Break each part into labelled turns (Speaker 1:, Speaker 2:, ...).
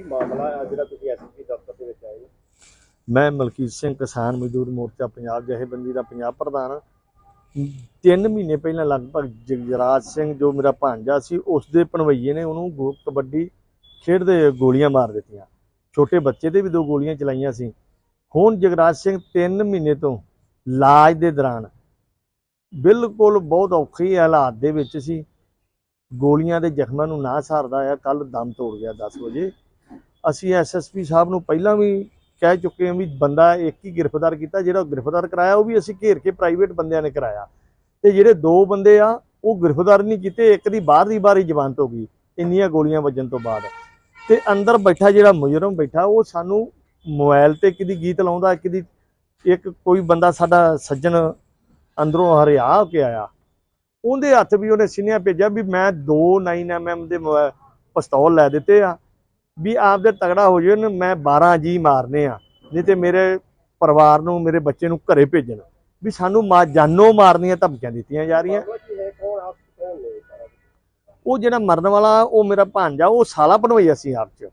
Speaker 1: ਕੀ ਮਾਮਲਾ ਹੈ? ਜਿਹੜਾ ਤੁਸੀਂ ਐਸਪੀ ਦਫ਼ਤਰ ਦੇ ਵਿੱਚ ਆਏ ਹੋ।
Speaker 2: ਮੈਂ ਮਲਕੀਤ ਸਿੰਘ ਕਿਸਾਨ ਮਜ਼ਦੂਰ ਮੋਰਚਾ ਪੰਜਾਬ ਜਥੇਬੰਦੀ ਦਾ ਪੰਜਾਬ ਪ੍ਰਧਾਨ ਤਿੰਨ ਮਹੀਨੇ ਪਹਿਲਾਂ ਲਗਭਗ ਜਗਰਾਜ ਸਿੰਘ ਜੋ ਮੇਰਾ ਭਾਂਜਾ ਸੀ ਉਸ ਦੇ ਪਣਵਈਏ ਨੇ ਉਹਨੂੰ ਕਬੱਡੀ ਖੇਡਦੇ ਗੋਲੀਆਂ ਮਾਰ ਦਿੱਤੀਆਂ। ਛੋਟੇ ਬੱਚੇ ਤੇ ਵੀ ਦੋ ਗੋਲੀਆਂ ਚਲਾਈਆਂ ਸੀ। ਹੁਣ ਜਗਰਾਜ ਸਿੰਘ 3 ਮਹੀਨੇ ਤੋਂ ਇਲਾਜ ਦੇ ਦੌਰਾਨ ਬਿਲਕੁਲ ਬਹੁਤ ਔਖੇ ਹਾਲਾਤ ਦੇ ਵਿੱਚ ਸੀ। ਗੋਲੀਆਂ ਦੇ ਜ਼ਖਮਾਂ ਨੂੰ ਨਾ ਸਹਾਰਦਾ ਆ ਕੱਲ ਦਮ ਤੋੜ ਗਿਆ 10 ਵਜੇ। ਅਸੀਂ ਐਸਐਸਪੀ ਸਾਹਿਬ ਨੂੰ ਪਹਿਲਾਂ ਵੀ ਕਹਿ ਚੁੱਕੇ ਹਾਂ ਵੀ ਬੰਦਾ ਇੱਕ ਹੀ ਗ੍ਰਿਫਤਾਰ ਕੀਤਾ, ਜਿਹੜਾ ਗ੍ਰਿਫਤਾਰ ਕਰਾਇਆ, ਉਹ ਵੀ ਅਸੀਂ ਘੇਰ ਕੇ ਪ੍ਰਾਈਵੇਟ ਬੰਦਿਆਂ ਨੇ ਕਰਾਇਆ। ਤੇ ਜਿਹੜੇ ਦੋ ਬੰਦੇ ਆ, ਉਹ ਗ੍ਰਿਫਤਾਰ ਨਹੀਂ ਕੀਤੇ, ਇੱਕ ਦੀ ਬਾਹਰ ਦੀ ਬਾਹਰ ਹੀ ਜ਼ਮਾਨਤ ਹੋ ਗਈ, ਇੰਨੀਆਂ ਗੋਲੀਆਂ ਵੱਜਣ ਤੋਂ ਬਾਅਦ। ਤੇ ਅੰਦਰ ਬੈਠਾ ਜਿਹੜਾ ਮੁਜਰਮ ਬੈਠਾ, ਉਹ ਸਾਨੂੰ ਮੋਬਾਈਲ ਤੇ ਕਿਦੀ ਗੀਤ ਲਾਉਂਦਾ ਕਿਦੀ ਇੱਕ ਕੋਈ ਬੰਦਾ ਸਾਡਾ ਸੱਜਣ ਅੰਦਰੋਂ ਹਰਿਆ ਹੋ ਕੇ ਆਇਆ। ਉਹਦੇ ਹੱਥ ਵੀ ਉਹਨੇ ਸਿਨਿਆ ਭੇਜਿਆ ਵੀ ਮੈਂ ਦੋ 9mm ਦੇ ਮੋਬਾਈਲ- ਪਿਸਤੌਲ ਲੈ ਦਿੱਤੇ ਆ। ਵੀ ਆਪ ਆਪਦੇ ਤਗੜਾ ਹੋ ਜਾਓ ਮੈਂ 12 ਜੀ ਮਾਰਨੇ ਆ। ਨਹੀਂ ਤੇ ਮੇਰੇ ਪਰਿਵਾਰ ਨੂੰ, ਮੇਰੇ ਬੱਚੇ ਨੂੰ ਘਰੇ ਭੇਜਣ। ਵੀ ਸਾਨੂੰ ਮਾ, ਜਾਨੋਂ ਮਾਰਨੀਆਂ ਧਮਕੀਆਂ ਦਿੱਤੀਆਂ ਜਾ ਰਹੀਆਂ। ਉਹ ਜਿਹੜਾ ਮਰਨ ਵਾਲਾ, ਉਹ ਮੇਰਾ ਭਾਂਜਾ ਉਹ ਸਾਲਾ ਬਣਵਾਈ ਅਸੀਂ ਆਪ ਚ।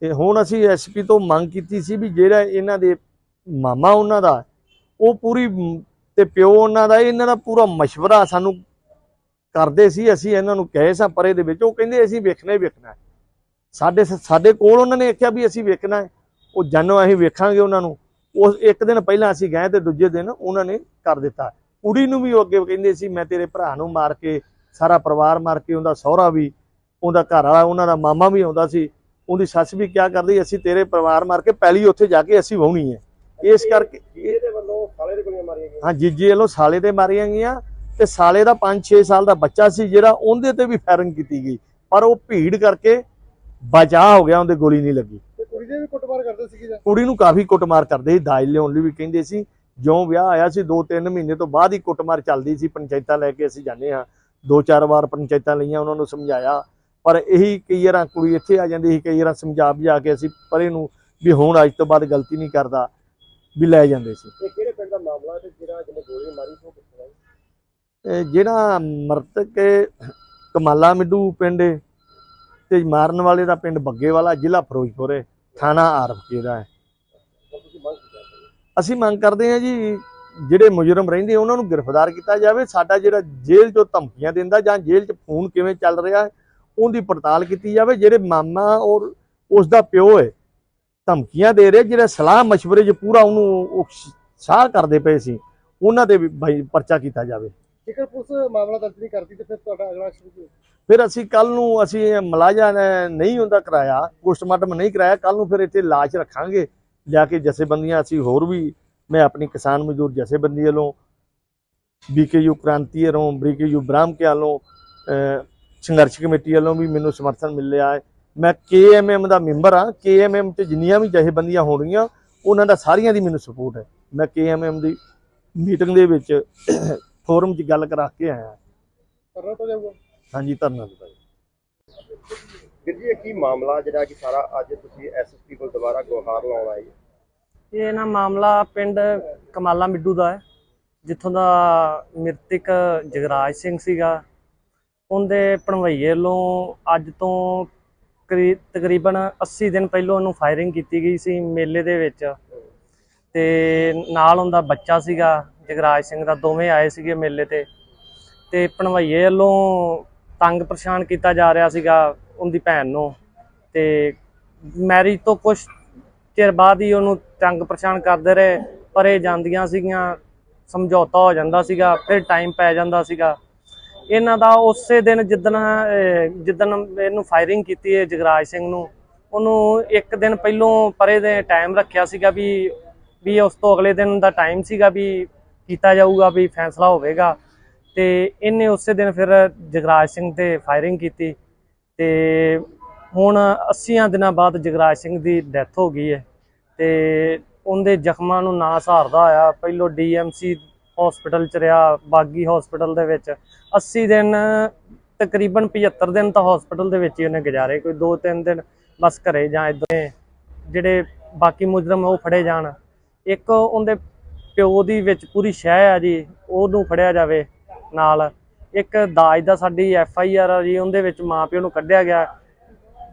Speaker 2: ਤੇ ਹੁਣ ਅਸੀਂ ਐਸਪੀ ਤੋਂ ਮੰਗ ਕੀਤੀ ਸੀ ਵੀ ਜਿਹੜਾ ਇਹਨਾਂ ਦੇ ਮਾਮਾ ਉਹਨਾਂ ਦਾ, ਉਹ ਪੂਰੀ ਤੇ ਪਿਓ ਉਹਨਾਂ ਦਾ, ਇਹਨਾਂ ਦਾ ਪੂਰਾ ਮਸ਼ਵਰਾ ਸਾਨੂੰ ਕਰਦੇ ਸੀ, ਅਸੀਂ ਇਹਨਾਂ ਨੂੰ ਕਹੇ ਸਾਂ ਪਰੇ ਦੇ ਵਿੱਚ। ਉਹ ਕਹਿੰਦੇ ਅਸੀਂ ਵੇਖਣਾ ਹੀ ਵੇਖਣਾ। ਸਾਡੇ ਸਾਡੇ ਕੋਲ ਉਹਨਾਂ ਨੇ ਆਖਿਆ ਵੀ ਅਸੀਂ ਵੇਖਣਾ ਹੈ। ਉਹ ਜਾਨੋ ਅਸੀਂ ਵੇਖਾਂਗੇ ਉਹਨਾਂ ਨੂੰ। ਉਸ ਇੱਕ ਦਿਨ ਪਹਿਲਾਂ ਅਸੀਂ ਗਏ ਤੇ ਦੂਜੇ ਦਿਨ ਉਹਨਾਂ ਨੇ ਕਰ ਦਿੱਤਾ। ਕੁੜੀ ਨੂੰ ਵੀ ਉਹ ਅੱਗੇ ਕਹਿੰਦੇ ਸੀ ਮੈਂ ਤੇਰੇ ਭਰਾ ਨੂੰ ਮਾਰ ਕੇ ਸਾਰਾ ਪਰਿਵਾਰ ਮਾਰ ਕੇ ਉਹਦਾ ਸਹੁਰਾ ਵੀ ਉਹਦਾ ਘਰ ਵਾਲਾ ਉਹਨਾਂ ਦਾ ਮਾਮਾ ਵੀ ਆਉਂਦਾ ਸੀ। ਉਹਦੀ ਸੱਸ ਵੀ ਕਿਆ ਕਰਦੀ ਅਸੀਂ ਤੇਰੇ ਪਰਿਵਾਰ ਮਾਰ ਕੇ ਪਹਿਲੀ ਉੱਥੇ ਜਾ ਕੇ ਅਸੀਂ ਵਾਹੁਣੀ ਹੈ। ਇਸ ਕਰਕੇ
Speaker 1: ਜੀਏ ਦੇ ਵੱਲੋਂ ਸਾਲੇ ਦੇ ਗੋਲੀਆਂ ਮਾਰੀਆਂ ਗਈਆਂ?
Speaker 2: ਹਾਂ ਜੀਜੇ ਵੱਲੋਂ ਸਾਲੇ ਤੇ ਮਾਰੀਆਂ ਗਈਆਂ ਤੇ ਸਾਲੇ ਦਾ 5-6 ਸਾਲ ਦਾ ਬੱਚਾ ਸੀ ਜਿਹੜਾ ਉਹਦੇ ਤੇ ਵੀ ਫਾਇਰਿੰਗ ਕੀਤੀ ਗਈ। ਪਰ ਉਹ ਭੀੜ ਕਰਕੇ ਬਚਾਅ ਹੋ ਗਿਆ ਉਹਦੇ ਗੋਲੀ ਨਹੀਂ ਲੱਗੀ।
Speaker 1: ਤੇ ਕੁੜੀ ਦੇ ਵੀ ਕੁੱਟਮਾਰ ਕਰਦੇ ਸੀਗੇ ਜਾਂ?
Speaker 2: ਕੁੜੀ ਨੂੰ ਕਾਫੀ ਕੁੱਟਮਾਰ ਕਰਦੇ ਸੀ ਦਾਜ ਲਿਆਉਣ ਲਈ ਵੀ ਕਹਿੰਦੇ ਸੀ। ਜਿਉਂ ਵਿਆਹ ਆਇਆ ਸੀ 2-3 ਮਹੀਨੇ ਤੋਂ ਬਾਅਦ ਹੀ ਕੁੱਟਮਾਰ ਚੱਲਦੀ ਸੀ। ਪੰਚਾਇਤਾਂ ਲੈ ਕੇ ਅਸੀਂ ਜਾਂਦੇ ਹਾਂ। ਦੋ ਚਾਰ ਵਾਰ ਪੰਚਾਇਤਾਂ ਲਈਆਂ ਉਹਨਾਂ ਨੂੰ ਸਮਝਾਇਆ। ਪਰ ਇਹੀ ਕਈ ਵਾਰਾਂ ਕੁੜੀ ਇੱਥੇ ਆ ਜਾਂਦੀ ਸੀ ਕਈ ਵਾਰਾਂ ਸਮਝਾ ਬੁਝਾ ਕੇ ਅਸੀਂ ਪਰੇ ਨੂੰ ਵੀ ਹੁਣ ਅੱਜ ਤੋਂ ਬਾਅਦ ਗਲਤੀ ਨਹੀਂ ਕਰਦਾ ਵੀ ਲੈ ਜਾਂਦੇ ਸੀ।
Speaker 1: ਇਹ ਕਿਹੜੇ ਪਿੰਡ ਦਾ ਮਾਮਲਾ ਤੇ ਜਿਹੜਾ ਜਿਹਨੇ ਗੋਲੀ ਮਾਰੀ ਸੀ ਉਹ ਕਿੱਥੇ ਦਾ
Speaker 2: ਜਿਹੜਾ ਮਰਤਕ ਕਮਾਲਾ ਮਿੱਡੂ ਪਿੰਡ ਤੇ ਮਾਰਨ ਵਾਲੇ ਦਾ ਪਿੰਡ ਬੱਗੇ ਵਾਲਾ ਜ਼ਿਲ੍ਹਾ ਫਿਰੋਜ਼ਪੁਰ ਹੈ ਥਾਣਾ ਆਰਫਕੇ ਦਾ ਹੈ। ਅਸੀਂ ਮੰਗ ਕਰਦੇ ਹਾਂ ਜੀ, ਜਿਹੜੇ ਮੁਜਰਮ ਰਹਿੰਦੇ, ਉਹਨਾਂ ਨੂੰ ਗ੍ਰਿਫਤਾਰ ਕੀਤਾ ਜਾਵੇ। ਸਾਡਾ ਜਿਹੜਾ ਜੇਲ੍ਹ ਚੋਂ ਧਮਕੀਆਂ ਦਿੰਦਾ ਜਾਂ ਜੇਲ੍ਹ 'ਚ ਫੋਨ ਕਿਵੇਂ ਚੱਲ ਰਿਹਾ ਉਹਦੀ ਪੜਤਾਲ ਕੀਤੀ ਜਾਵੇ। ਜਿਹੜੇ ਮਾਮਾ ਔਰ ਉਸ ਦਾ ਪਿਓ ਹੈ, ਧਮਕੀਆਂ ਦੇ ਰਹੇ, ਜਿਹੜਾ ਸਲਾਹ مشਵਰੇ 'ਚ ਪੂਰਾ ਉਹਨੂੰ ਉਕਸ਼ਾਹ ਕਰਦੇ ਪਏ ਸੀ, ਉਹਨਾਂ ਤੇ ਵੀ ਭਾਈ ਪਰਚਾ ਕੀਤਾ ਜਾਵੇ।
Speaker 1: ਜੇਕਰ ਪੁਲਿਸ ਮਾਮਲਾ ਦਰਜ ਨਹੀਂ ਕਰਦੀ, ਤੇ ਫਿਰ ਤੁਹਾਡਾ ਅਗਲਾ ਸ਼ੁਰੂ
Speaker 2: ਫਿਰ ਅਸੀਂ ਕੱਲ ਨੂੰ ਅਸੀਂ ਮਲਾਜਾ ਨਹੀਂ ਹੁੰਦਾ ਕਰਾਇਆ, ਪੋਸਟਮਾਰਟਮ ਨਹੀਂ ਕਰਾਇਆ ਕੱਲ ਨੂੰ ਫਿਰ ਇੱਥੇ ਲਾਸ਼ ਰੱਖਾਂਗੇ, ਜਾ ਕੇ ਜਥੇਬੰਦੀਆਂ, ਅਸੀਂ ਹੋਰ ਵੀ ਮੈਂ ਆਪਣੀ ਕਿਸਾਨ ਮਜ਼ਦੂਰ ਜਥੇਬੰਦੀ ਵੱਲੋਂ ਬੀਕੇਯੂ ਕ੍ਰਾਂਤੀ ਵੱਲੋਂ, ਬੀਕੇਯੂ ਬ੍ਰਾਹਮ ਕੇ ਵੱਲੋਂ ਸੰਘਰਸ਼ ਕਮੇਟੀ ਵੱਲੋਂ ਵੀ ਮੈਨੂੰ ਸਮਰਥਨ ਮਿਲਿਆ ਹੈ। ਮੈਂ ਕੇਐਮਐਮ ਦਾ ਮੈਂਬਰ ਹਾਂ ਕੇਐਮਐਮ ਤੇ ਜਿੰਨੀਆਂ ਵੀ ਜਥੇਬੰਦੀਆਂ ਹੋਣਗੀਆਂ ਉਹਨਾਂ ਦਾ ਸਾਰੀਆਂ ਦੀ ਮੈਨੂੰ ਸਪੋਰਟ ਹੈ। ਮੈਂ ਕੇਐਮਐਮ ਦੀ ਮੀਟਿੰਗ ਦੇ ਵਿੱਚ ਫੋਰਮ 'ਚ ਗੱਲ ਕਰਾ ਕੇ ਆਇਆ।
Speaker 1: ਕਰਨਾ ਤਾਂ ਜਾਊਗਾ।
Speaker 2: ਹਾਂਜੀ ਧੰਨਵਾਦ ਭਾਈ
Speaker 1: ਵੀਰ ਜੀ ਇਹ ਕੀ ਮਾਮਲਾ ਜਿਹੜਾ ਕਿ ਸਾਰਾ ਅੱਜ ਤੁਸੀਂ ਐਸਐਸਪੀ ਕੋਲ ਦੁਬਾਰਾ ਗੁਹਾਰ ਲਾਉਣ ਆਏ? ਹੋ?
Speaker 3: ਇਹ ਨਾ ਮਾਮਲਾ ਪਿੰਡ ਕਮਾਲਾ ਮਿੱਡੂ ਦਾ ਹੈ ਜਿੱਥੋਂ ਦਾ ਮ੍ਰਿਤਕ ਜਗਰਾਜ ਸਿੰਘ ਸੀਗਾ। ਉਹਦੇ ਭਣਵਈਏ ਵੱਲੋਂ ਅੱਜ ਤੋਂ ਕਰੀ- ਤਕਰੀਬਨ 80 ਦਿਨ ਪਹਿਲਾਂ ਉਹਨੂੰ ਫਾਇਰਿੰਗ ਕੀਤੀ ਗਈ ਸੀ ਮੇਲੇ ਦੇ ਵਿੱਚ। ਤੇ ਨਾਲ ਉਹਦਾ ਬੱਚਾ ਸੀਗਾ ਜਗਰਾਜ ਸਿੰਘ ਦਾ ਦੋਵੇਂ ਆਏ ਸੀਗੇ ਮੇਲੇ ਤੇ। ਤੇ ਭਣਵਈਏ ਵੱਲੋਂ ਤੰਗ ਪਰੇਸ਼ਾਨ ਕੀਤਾ ਜਾ ਰਿਹਾ ਸੀਗਾ ਉਹਦੀ ਭੈਣ ਨੂੰ ਤੇ ਮੈਰਿਜ ਤੋਂ ਕੁਝ ਚਿਰ ਬਾਅਦ ਹੀ ਉਹਨੂੰ ਤੰਗ ਪਰੇਸ਼ਾਨ ਕਰਦੇ ਰਹੇ, ਪਰੇ ਜਾਂਦੀਆਂ ਸੀਗੀਆਂ, ਸਮਝੌਤਾ ਹੋ ਜਾਂਦਾ ਸੀਗਾ, ਫਿਰ ਟਾਈਮ ਪੈ ਜਾਂਦਾ ਸੀਗਾ। ਇਹਨਾਂ ਦਾ ਉਸੇ ਦਿਨ ਜਿੱਦਣ ਜਿੱਦਣ ਇਹਨੂੰ ਫਾਇਰਿੰਗ ਕੀਤੀ ਹੈ ਜਗਰਾਜ ਸਿੰਘ ਨੂੰ, ਉਹਨੂੰ ਇੱਕ ਦਿਨ ਪਹਿਲੋਂ ਪਰੇ ਦੇ ਟਾਈਮ ਰੱਖਿਆ ਸੀਗਾ ਵੀ ਵੀ ਉਸ ਤੋਂ ਅਗਲੇ ਦਿਨ ਦਾ ਟਾਈਮ ਸੀਗਾ ਵੀ ਕੀਤਾ ਜਾਊਗਾ, ਵੀ ਫੈਸਲਾ ਹੋਵੇਗਾ। ਤੇ ਇਹਨੇ ਉਸੇ ਦਿਨ ਫਿਰ ਜਗਰਾਜ ਸਿੰਘ ਤੇ ਫਾਇਰਿੰਗ ਕੀਤੀ ਤੇ ਹੁਣ 80 ਦਿਨਾਂ ਬਾਅਦ ਜਗਰਾਜ ਸਿੰਘ ਦੀ ਡੈਥ ਹੋ ਗਈ ਹੈ ਤੇ ਉਹਦੇ ਜ਼ਖਮਾਂ ਨੂੰ ਨਾ ਸਹਾਰਦਾ ਹੋਇਆ, ਪਹਿਲੋਂ ਡੀਐਮਸੀ ਹਸਪੀਟਲ ਚ ਰਿਹਾ, ਬਾਗੀ ਹਸਪੀਟਲ ਦੇ ਵਿੱਚ। 80 ਦਿਨ, ਤਕਰੀਬਨ 75 ਦਿਨ ਤਾਂ ਹਸਪੀਟਲ ਦੇ ਵਿੱਚ ਹੀ ਉਹਨੇ ਗੁਜ਼ਾਰੇ, ਕੋਈ 2-3 ਦਿਨ ਬਸ ਘਰੇ ਜਾਂ ਇਦਾਂ ਜਿਹੜੇ ਬਾਕੀ ਮੁਜਰਮ ਉਹ ਫੜੇ ਜਾਣ। ਇੱਕ ਉਹਦੇ ਪਿਓ ਦੀ ਵਿੱਚ ਪੂਰੀ ਸ਼ਹਿ ਆ ਜੀ, ਉਹਨੂੰ ਫੜਿਆ ਜਾਵੇ। ਨਾਲ ਇੱਕ ਦਾਜ ਦਾ ਸਾਡੀ ਐਫ ਆਈ ਆਰ ਆ ਜੀ ਉਹਦੇ ਵਿੱਚ ਮਾਂ ਪਿਓ ਨੂੰ ਕੱਢਿਆ ਗਿਆ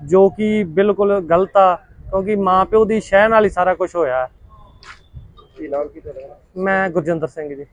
Speaker 3: ਜੋ ਕਿ ਬਿਲਕੁਲ ਗਲਤ ਆ ਕਿਉਂਕਿ ਮਾਂ ਪਿਓ ਦੀ ਸ਼ਹਿ ਨਾਲ ਹੀ ਸਾਰਾ ਕੁਝ ਹੋਇਆ। ਮੈਂ ਗੁਰਜਿੰਦਰ ਸਿੰਘ ਜੀ।